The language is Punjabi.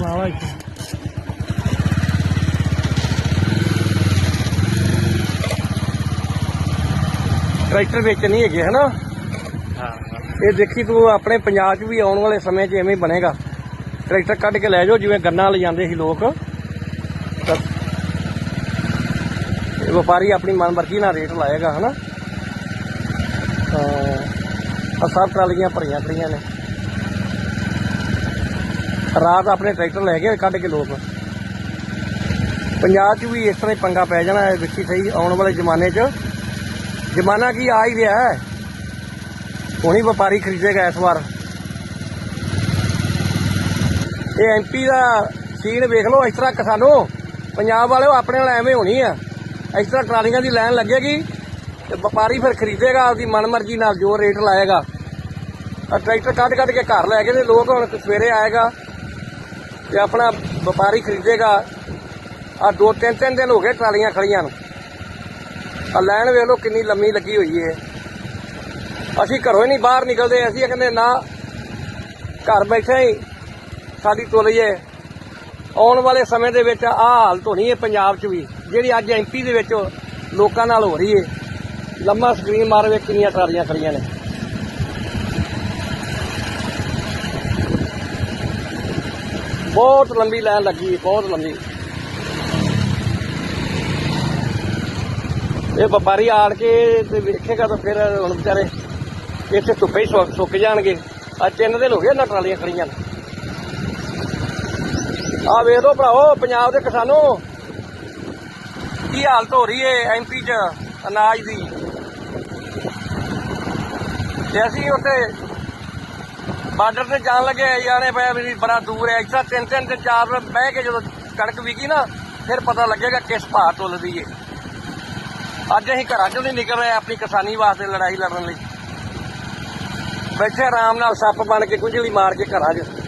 ਵਾ ਇੱਥੇ ਟਰੈਕਟਰ ਵਿੱਚ ਨਹੀਂ ਹੈਗੇ ਹਨਾ? ਹਾਂ। ਇਹ ਦੇਖੀ ਤੂੰ ਆਪਣੇ ਪੰਜਾਬ 'ਚ ਵੀ ਆਉਣ ਵਾਲੇ ਸਮੇਂ 'ਚ ਐਵੇਂ ਹੀ ਬਣੇਗਾ। ਟਰੈਕਟਰ ਕੱਢ ਕੇ ਲੈ ਜਾਓ ਜਿਵੇਂ ਗੰਨਾ ਲਿਜਾਂਦੇ ਸੀ ਲੋਕ। ਇਹ ਵਪਾਰੀ ਆਪਣੀ ਮਨਮਰਜ਼ੀ ਨਾਲ ਰੇਟ ਲਾਏਗਾ ਹਨਾ? ਤਾਂ ਆਹ ਸਭ ਟਰਾਲੀਆਂ ਭਰੀਆਂ ਖੜੀਆਂ ਨੇ। ਰਾਤ ਆਪਣੇ ਟਰੈਕਟਰ ਲੈ ਗਏ ਕੱਢ ਕੇ ਲੋਕ। ਪੰਜਾਬ 'ਚ ਵੀ ਇਸ ਤਰ੍ਹਾਂ ਹੀ ਪੰਗਾ ਪੈ ਜਾਣਾ ਹੈ ਵਿੱਚੀ ਸਹੀ ਆਉਣ ਵਾਲੇ ਜ਼ਮਾਨੇ 'ਚ। ਜ਼ਮਾਨਾ ਕੀ ਆ ਹੀ ਰਿਹਾ ਹੈ। ਹੁਣੀ ਵਪਾਰੀ ਖਰੀਦੇਗਾ ਇਸ ਵਾਰ। ਇਹ ਐਮਪੀ ਦਾ ਸੀਨ ਵੇਖ ਲਓ, ਇਸ ਤਰ੍ਹਾਂ ਕਿਸਾਨੋ, ਪੰਜਾਬ ਵਾਲਿਓ ਆਪਣੇ ਨਾਲ ਐਵੇਂ ਹੋਣੀ ਆ। ਇਸ ਤਰ੍ਹਾਂ ਟਰਾਲੀਆਂ ਦੀ ਲਾਈਨ ਲੱਗੇਗੀ ਤੇ ਵਪਾਰੀ ਫਿਰ ਖਰੀਦੇਗਾ, ਆਪਦੀ ਮਨਮਰਜ਼ੀ ਨਾਲ ਜੋ ਰੇਟ ਲਾਏਗਾ। ਟਰੈਕਟਰ ਕੱਢ ਕੱਢ ਕੇ ਘਰ ਲੈ ਗਏ ਨੇ, ਲੋਕ ਹੁਣ ਸਵੇਰੇ ਆਏਗਾ। ਤੇ ਆਪਣਾ ਵਪਾਰੀ ਖਰੀਦੇਗਾ। ਆ ਦੋ, ਤਿੰਨ ਤਿੰਨ ਦਿਨ ਹੋ ਗਏ ਟਰਾਲੀਆਂ ਖੜੀਆਂ ਨੂੰ। ਆ ਲਾਈਨ ਵੇਖ ਲਓ ਕਿੰਨੀ ਲੰਮੀ ਲੱਗੀ ਹੋਈ ਹੈ ਅਸੀਂ ਘਰੋਂ ਹੀ ਨਹੀਂ ਬਾਹਰ ਨਿਕਲਦੇ, ਅਸੀਂ ਕਹਿੰਦੇ ਨਾ, ਘਰ ਬੈਠੇ ਹੀ ਸਾਡੀ ਤੋਲੀਏ ਆਉਣ ਵਾਲੇ ਸਮੇਂ ਦੇ ਵਿੱਚ ਆਹ ਹਾਲਤ ਹੋਣੀ ਹੈ ਪੰਜਾਬ 'ਚ ਵੀ, ਜਿਹੜੀ ਅੱਜ ਐਮਪੀ ਦੇ ਵਿੱਚ ਲੋਕਾਂ ਨਾਲ ਹੋ ਰਹੀ ਹੈ ਲੰਮਾ ਸਕਰੀਨ ਮਾਰਵੇ ਕਿੰਨੀਆਂ ਟਰਾਲੀਆਂ ਖੜੀਆਂ ਨੇ। ਬਹੁਤ ਲੰਬੀ ਲਾਈਨ ਲੱਗੀ ਬਹੁਤ ਲੰਬੀ। ਇਹ ਵਪਾਰੀ ਆੜ ਕੇ ਤੇ ਵੇਖੇਗਾ ਤਾਂ ਫਿਰ ਹੁਣ ਵਿਚਾਰੇ ਇੱਥੇ ਧੁੱਪੇ ਹੀ ਸੁੱਕ- ਜਾਣਗੇ। ਅੱਜ ਤਿੰਨ ਦਿਨ ਹੋ ਗਏ ਨਾ ਟਰਾਲੀਆਂ ਖੜੀਆਂ ਆ ਵੇਖ ਲਓ ਭਰਾਓ ਪੰਜਾਬ ਦੇ ਕਿਸਾਨੋ। ਕੀ ਹਾਲਤ ਹੋ ਰਹੀ ਹੈ ਐਮਪੀ 'ਚ ਅਨਾਜ ਦੀ? ਤੇ ਅਸੀਂ ਉੱਥੇ ਬਾਰਡਰ ਤੇ ਜਾਣ ਲੱਗੇ ਜਾਣੇ ਪਿਆ ਵੀ ਬੜਾ ਦੂਰ ਹੈ। ਇੱਥੇ ਤਿੰਨ ਤਿੰਨ ਤੇ ਚਾਰ ਬਹਿ ਕੇ ਜਦੋਂ ਕਣਕ ਵਿਕੀ ਨਾ, ਫਿਰ ਪਤਾ ਲੱਗੇਗਾ ਕਿਸ ਭਾਅ ਤੁੱਲਦੀ ਹੈ ਅੱਜ ਅਸੀਂ ਘਰਾਂ ਚੋਂ ਨਹੀਂ ਨਿਕਲ ਰਹੇ ਆਪਣੀ ਕਿਸਾਨੀ ਵਾਸਤੇ ਲੜਾਈ ਲੜਨ ਲਈ। ਬੈਠੇ ਆਰਾਮ ਨਾਲ ਸੱਪ ਬਣ ਕੇ ਕੁੰਝਲੀ ਮਾਰ ਕੇ ਘਰਾਂ 'ਚ।